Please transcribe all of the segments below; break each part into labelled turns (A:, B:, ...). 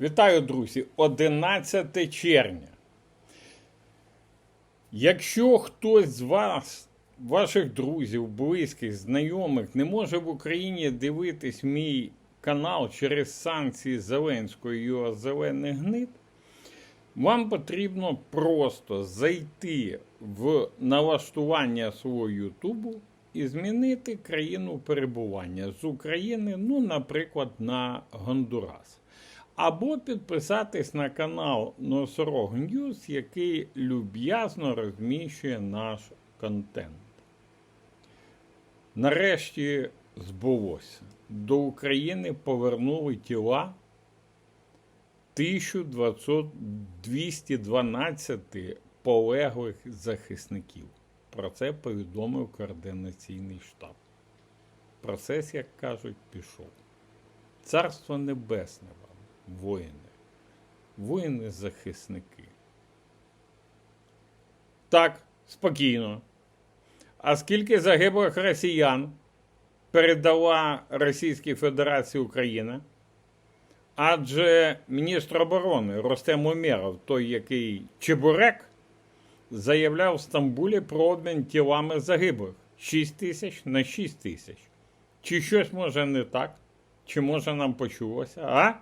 A: Вітаю, друзі! 11 червня. Якщо хтось з вас, ваших друзів, близьких, знайомих, не може в Україні дивитись мій канал через санкції Зеленського і зелених гнид, вам потрібно просто зайти в налаштування свого Ютубу і змінити країну перебування з України, ну, наприклад, на Гондурас. Або підписатись на канал Носорог Ньюс, який люб'язно розміщує наш контент. Нарешті збулося. До України повернули тіла 1212 полеглих захисників. Про це повідомив координаційний штаб. Процес, як кажуть, пішов. Царство Небесне воїни, воїни-захисники. Так, спокійно. А скільки загиблих росіян передала Російській Федерації Україна? Адже міністр оборони Ростем Умєров, той, який Чебурек, заявляв в Стамбулі про обмін тілами загиблих 6 тисяч на 6 тисяч. Чи щось може не так? Чи може нам почулося, а?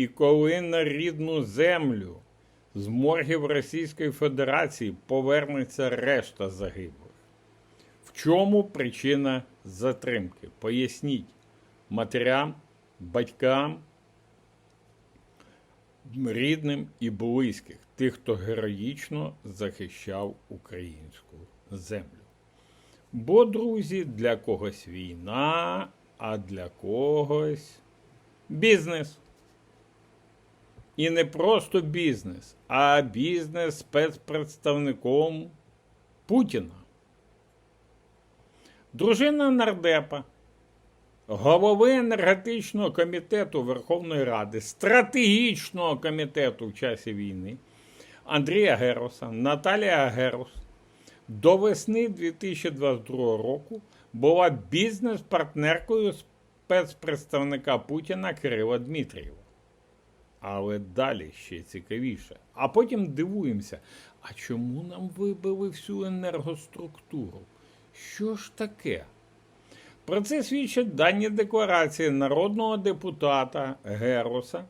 A: І коли на рідну землю з моргів Російської Федерації повернеться решта загиблих? В чому причина затримки? Поясніть матерям, батькам, рідним і близьких, тих, хто героїчно захищав українську землю. Бо, друзі, для когось війна, а для когось бізнес. І не просто бізнес, а бізнес спецпредставником Путіна. Дружина нардепа, голови енергетичного комітету Верховної Ради, стратегічного комітету в часі війни Андрія Героса, Наталія Герос до весни 2022 року була бізнес-партнеркою спецпредставника Путіна Кирила Дмитрієва. Але далі ще цікавіше. А потім дивуємося, а чому нам вибили всю енергоструктуру? Що ж таке? Про це свідчать дані декларації народного депутата Героса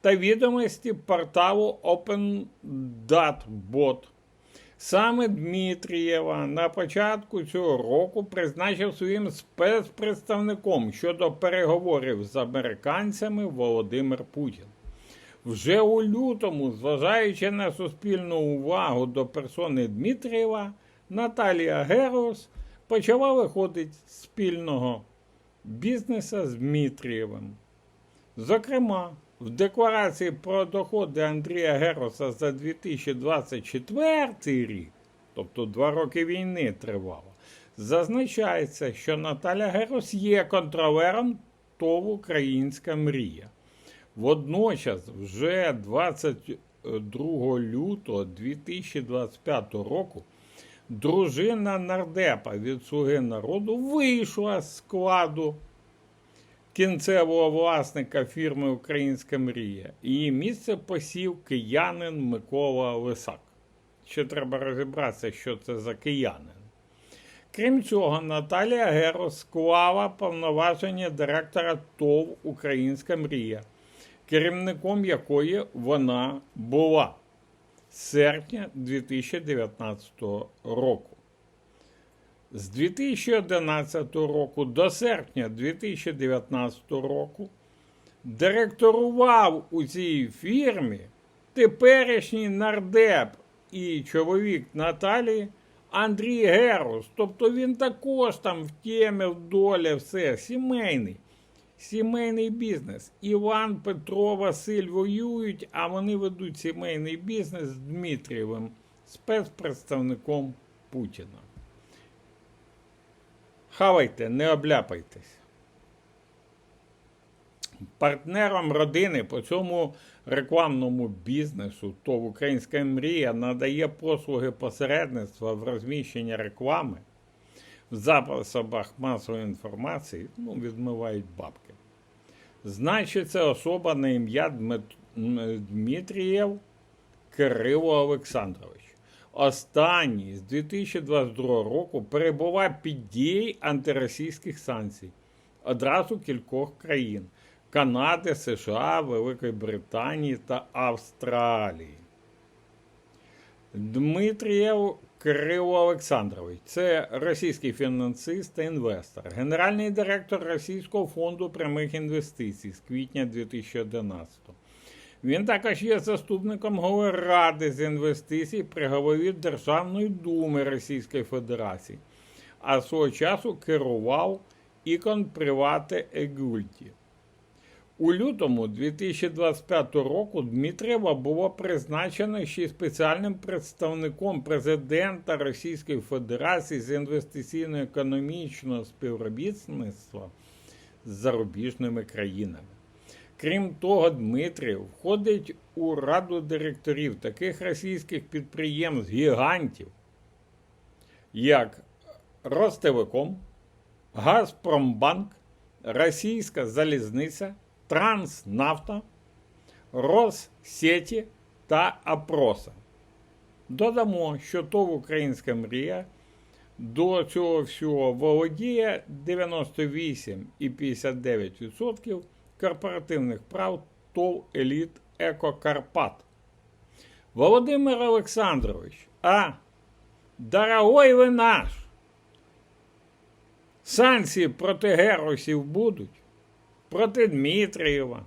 A: та відомості порталу OpenDatBot. Саме Дмитрієва на початку цього року призначив своїм спецпредставником щодо переговорів з американцями Володимир Путін. Вже у лютому, зважаючи на суспільну увагу до персони Дмитрієва, Наталія Герос почала виходити з спільного бізнесу з Дмитрієвим. Зокрема, в декларації про доходи Андрія Героса за 2024 рік, тобто два роки війни тривало, зазначається, що Наталя Герос є контролером ТОВ Українська мрія. Водночас, вже 22 лютого 2025 року дружина нардепа від Слуги народу вийшла з складу кінцевого власника фірми Українська мрія. Її місце посів киянин Микола Лисак. Ще треба розібратися, що це за киянин. Крім цього, Наталія Герос склала повноваження директора ТОВ Українська мрія, керівником якої вона була з серпня 2019 року. З 2011 року до серпня 2019 року директорував у цій фірмі теперішній нардеп і чоловік Наталії Андрій Герус. Тобто він також там в темі, в долі, все, сімейний. Сімейний бізнес. Іван, Петро, Василь воюють, а вони ведуть сімейний бізнес з Дмитрієвим, спецпредставником Путіна. Хавайте, не обляпайтесь. Партнером родини по цьому рекламному бізнесу ТОВ Українська мрія надає послуги посередництва в розміщенні реклами в засобах масової інформації, ну, відмивають бабки. значиться особа на ім'я Дмитрієв Кирило Олександрович. Останній з 2022 року перебуває під дією антиросійських санкцій одразу кількох країн Канади, США, Великої Британії та Австралії. Дмитрієв Кирило Олександрович це російський фінансист та інвестор, генеральний директор Російського фонду прямих інвестицій з квітня 2011 Він також є заступником голови Ради з інвестицій при голові Державної думи Російської Федерації, а свого часу керував ікон Привате Егульті. У лютому 2025 року Дмитрєва було призначено ще спеціальним представником президента Російської Федерації з інвестиційно-економічного співробітництва з зарубіжними країнами. Крім того, Дмитрів входить у раду директорів таких російських підприємств гігантів, як Ростелеком, Газпромбанк, Російська залізниця, Транснафта, Россеті та Апроса. Додамо, що ТОВ Українська мрія до цього всього володіє 98,59% корпоративних прав ТОВ Еліт Еко Карпат. Володимир Олександрович, а дорогой ви наш, санкції проти геросів будуть? Проти Дмитрієва.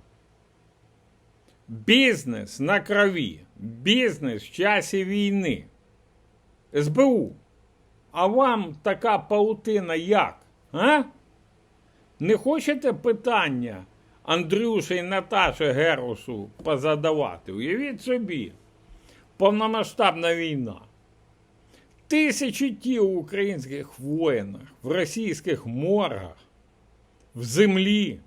A: Бізнес на крові, бізнес в часі війни. СБУ. А вам така паутина як? А? Не хочете питання Андрюші і Наташі Герусу позадавати? Уявіть собі, повномасштабна війна. Тисячі тіл українських воїнах, в російських моргах, в землі.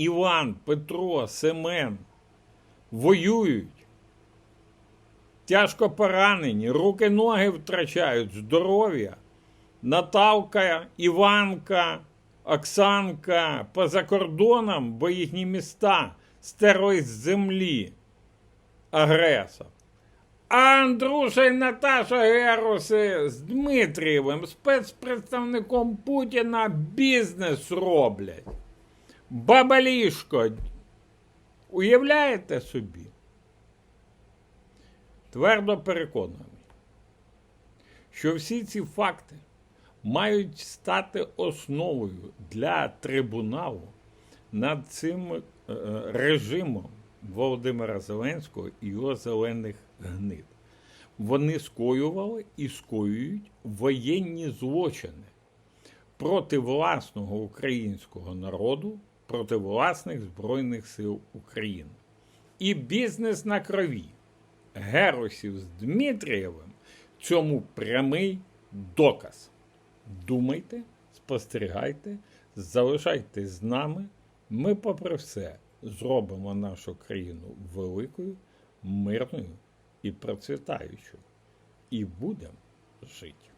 A: Іван, Петро, Семен воюють. Тяжко поранені, руки ноги втрачають, здоров'я. Наталка, Іванка, Оксанка поза кордоном, бо їхні міста стерли з землі. Агресор. А Андруша і Наташа Геруси з Дмитрієвим, спецпредставником Путіна, бізнес роблять. Бабалішко, уявляєте собі? Твердо переконаний, що всі ці факти мають стати основою для трибуналу над цим е, режимом Володимира Зеленського і його зелених гнид. Вони скоювали і скоюють воєнні злочини проти власного українського народу, проти власних Збройних сил України. І бізнес на крові Геросів з Дмитрієвим цьому прямий доказ. Думайте, спостерігайте, залишайтесь з нами. Ми, попри все, зробимо нашу країну великою, мирною і процвітаючою. І будемо жити.